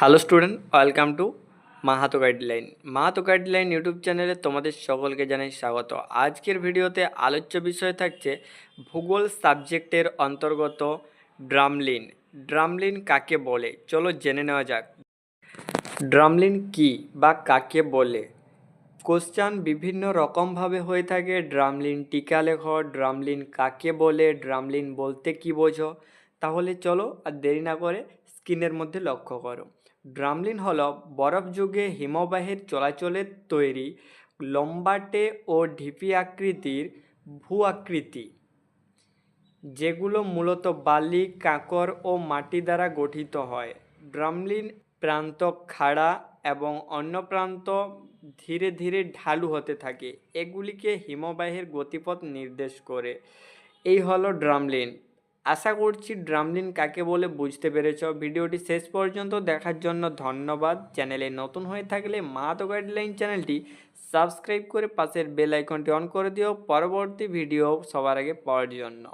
Hello student welcome to Mahato guideline Mahato guideline YouTube চ্যানেলে তোমাদের সকলকে জানাই স্বাগত। আজকের ভিডিওতে আলোচ্য বিষয় থাকছে ভূগোল সাবজেক্টের অন্তর্গত ড্রামলিন। ড্রামলিন কাকে বলে? চলো জেনে নেওয়া যাক। ড্রামলিন কি বা কাকে বলে? কোশ্চান বিভিন্ন রকমভাবে হয়ে থাকে। ড্রামলিন টিকা লেখ, ড্রামলিন কাকে বলে, ড্রামলিন বলতে কি বোঝো? তাহলে চলো আর দেরি না করে স্কিনের মধ্যে লক্ষ্য করো। ড্রামলিন হলো বরফ যুগে হিমবাহের চলাচলের তৈরি লম্বাটে ও ঢিপি আকৃতির ভূ আকৃতি যেগুলো মূলত বালি, কাঁকর ও মাটি দ্বারা গঠিত হয়। ড্রামলিন প্রান্ত খাড়া এবং অন্য প্রান্ত ধীরে ধীরে ঢালু হতে থাকে। এগুলিকে হিমবাহের গতিপথ নির্দেশ করে। এই হলো ড্রামলিন। আশা করছি ড্রামলিন কাকে বলে বুঝতে পেরেছ। ভিডিওটি শেষ পর্যন্ত দেখার জন্য ধন্যবাদ। চ্যানেলে নতুন হয়ে থাকলে মাহাতো গাইডলাইন চ্যানেলটি সাবস্ক্রাইব করে পাশের বেল আইকনটি অন করে দিও। পরবর্তী ভিডিও সবার আগে পাওয়ার জন্য।